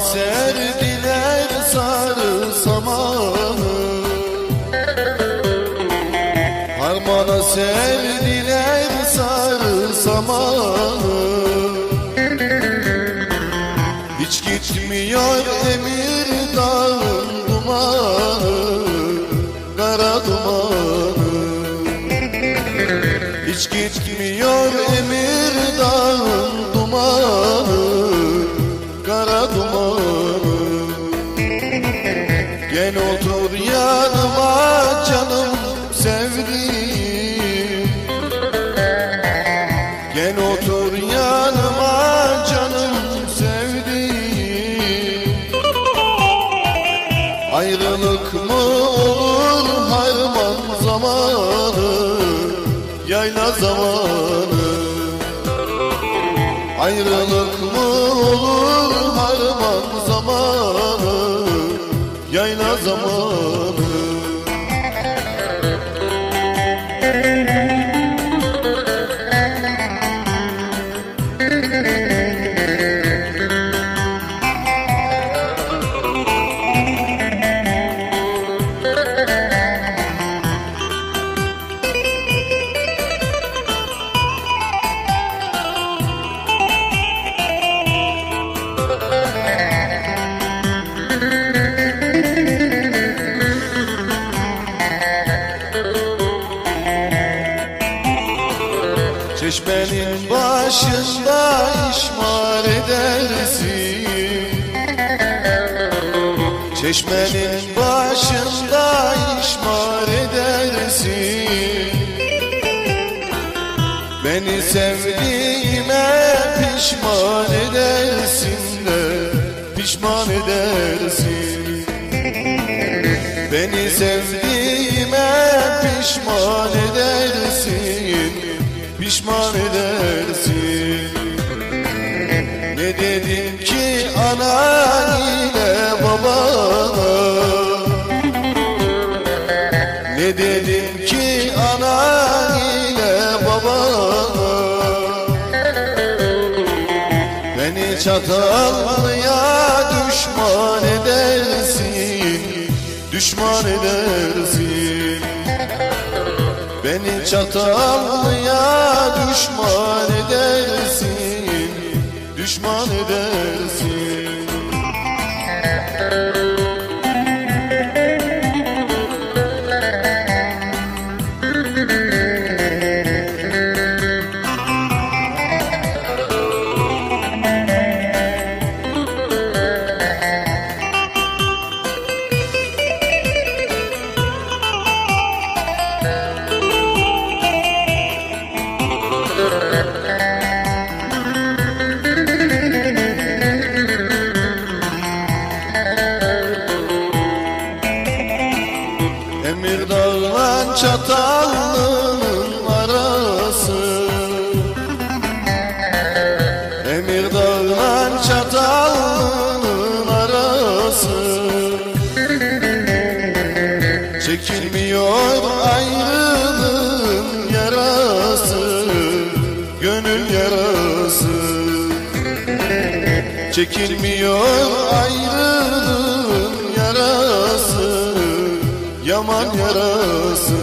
Serdiler sarı samanı Harmana serdiler sarı samanı Hiç gitmiyor emir dağın dumanı Kara dumanı. Hiç gitmiyor emir dağın Gel otur yanıma canım sevdiğim. Gel otur yanıma canım sevdiğim. Ayrılık mı olur harman zamanı Yayla zamanı? Ayrılık mı olur harman Yayla zamanı Çeşmenin başında işmar edersin. Çeşmenin başında işmar edersin. Beni sevdiğime pişman edersin de Pişman edersin. Beni sevdiğime pişman edersin Pişman edersin. Ne dedim ki ana ile babana? Ne dedim ki ana ile babana? Beni çatallıya düşman edersin Düşman edersin çatallıya düşman edersin Düşman edersin Emir dağla çatalının arası. Emir dağla çatalının arası. Çekilmiyor ayrılığın yarası Gönül yarası. Çekilmiyor ayrılığın yarası Yaman yarası.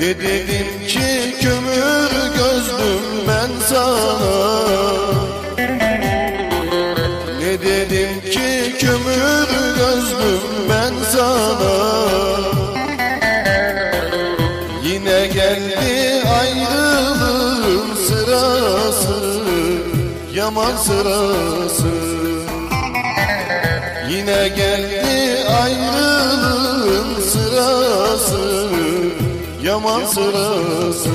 Ne dedim ki kömür gözlüm ben sana? Ne dedim ki kömür gözlüm ben sana? Yine geldi ayrılığın sırası. Yaman sırası Yine geldi ayrılığın sırası Yaman sırası